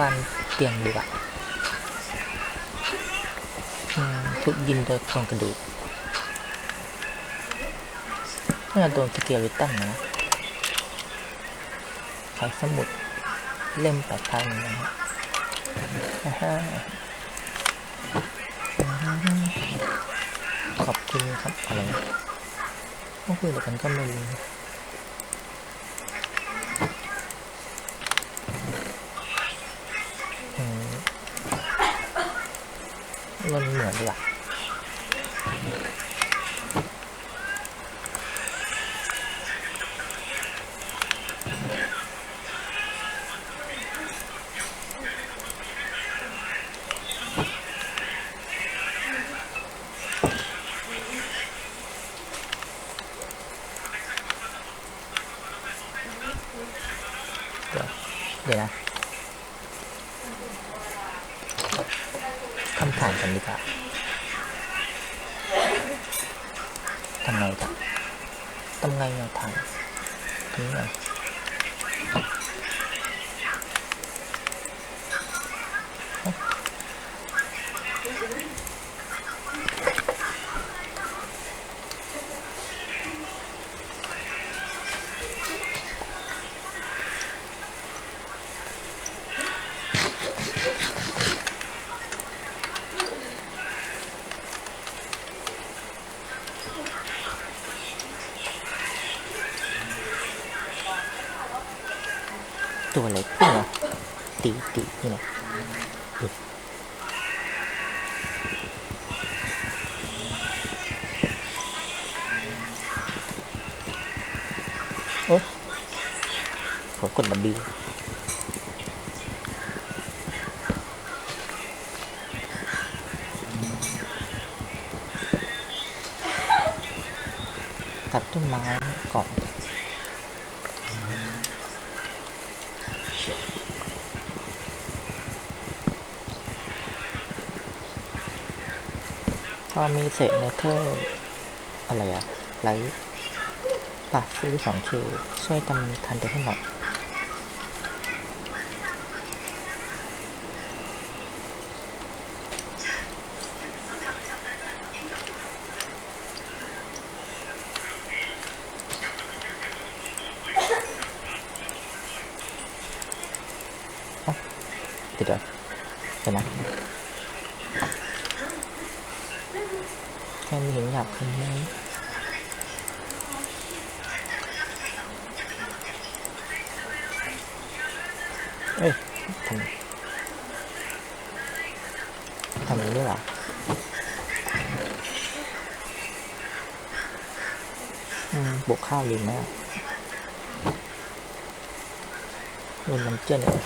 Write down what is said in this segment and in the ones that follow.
วานเตียงดีกว่าทุบยินโดยโครงกระดูกน่าจะโดนสเกลิตันนะขายสมุดเล่มแปดพันนะฮะขอบคุณครับอะไรนะต้องคุยกันก็ไม่รู้อืม มันเห มือนว่ะเดี๋ยวเดี๋ยวนะคำถามกันดีกว่าทำไงจ๊ะทำไงเราทำทำไง ตัวอะไรขึ้นเหรอตีตีนี่ไงดูโอ๊ยผมกด W ตัดต้นไม้ก่อน พอมีเศษเนเธอร์ อะไรอะไลท์ปะซื้อสองคิวช่วยทำทันเดให้หน่อย เดี๋ยวเดี๋ยวเดี๋ยวนะแค่มีเห็นหยาบขึ้นไหมเอ้ยทำทำอย่างนี้เหรออืมบวกข้าวลืมไหมอะลืมน้ำเจือนเลย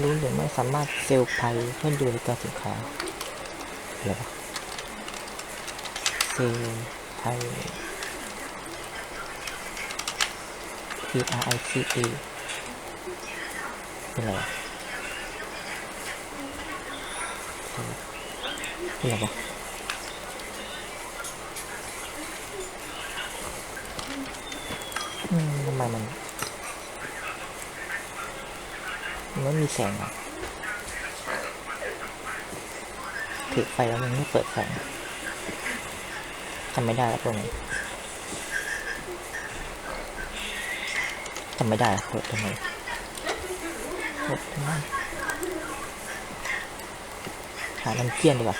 รู้หรือไม่สามารถเซลล์ภัยเพื่อดูรายการสินค้าอะไรวะเซลล์ภัย P R I C E เป็นอะไรเป็นอะไรวะอืมทำไมมันมัน ไม่มีแสงอะถือไฟแล้วมันไม่เปิดแสงจำไม่ได้แล้วพวกนี้จำไม่ได้เปิดตรงไหนเปิดตรงนั้นหาน้ำเจียนดีกว่า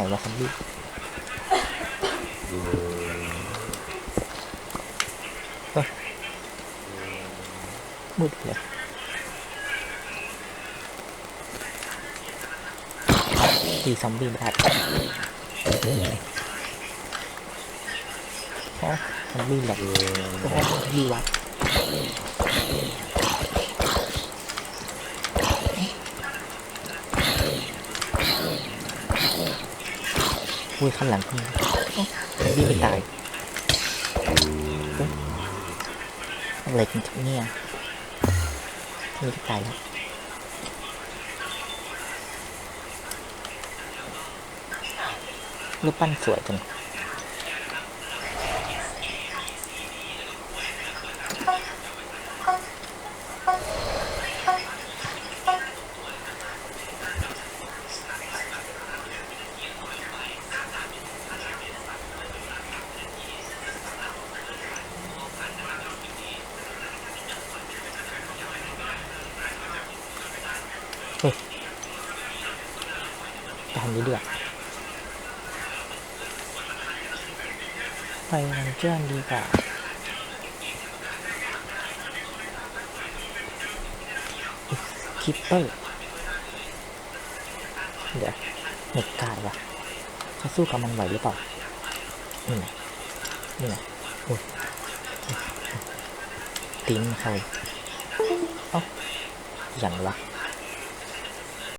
ไหนวะซับี้เอ้ยมืดเลยตีซอมบี้ไม่ได้ฮะซอมบี้แหลกโอ้โหซอมบี้วัด อุ้ยข้างหลังขึ้นบี้ไม่ตายเฮ้ยอะไรกันครับเนี่ยนี่ก็ตายแล้วรูปปั้นสวยจัง ทำนี้ดีกว่าไปนันเจิ้นดีกว่าคิปเปอร์ เดี๋ยวเน็ตกาดว่ะเขาสู้กับมันไหวหรือเปล่า นี่ไงนี่ไงโอ้ยตีนเขาเอ้าอย่างวะ